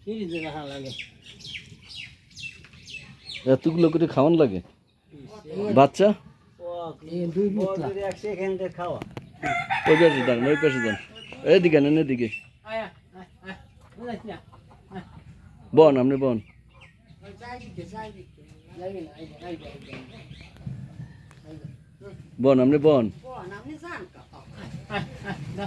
ফ্রিজে রাখা লাগে। এতগুলো করে খাওয়ান লাগে? বাচ্চা? ওই পাশে যান ওই পাশে যান এদিকে নেন এদিকে আয়া আয় আয় বুঝাইছ না বন আপনি বন। বন আপনি বন এখন তো ভাই ভাঙবে না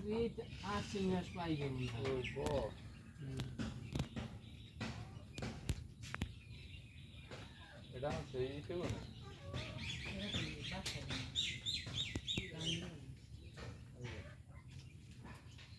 বীজ আশি মাস হয় হুম। এটা সেই ছিল না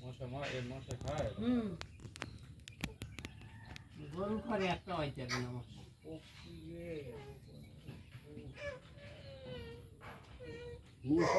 মশা মা এর মশা খায় গরু করে একটা হইতে না আমার। মশা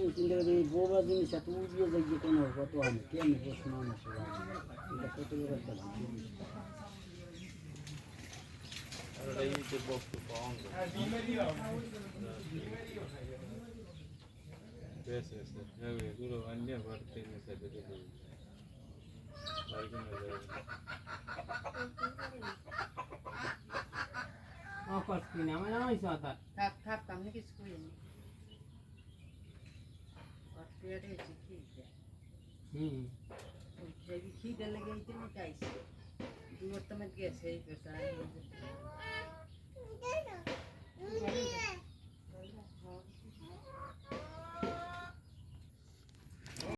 চিন্তা করি বোবা জিনিস এত উড়িয়ে যায় যে কোনো কত আমি কেমন প্রশ্ন মানুষ এটা কত বড় একটা জিনিস। আমার সাদা থাক থাক আমি কিছু করিনি। પેઢે ખીર જાય હમ જેવી ખીર અલગ આવી છે ને કાંઈ છે દૂર તમે કે છે કરતા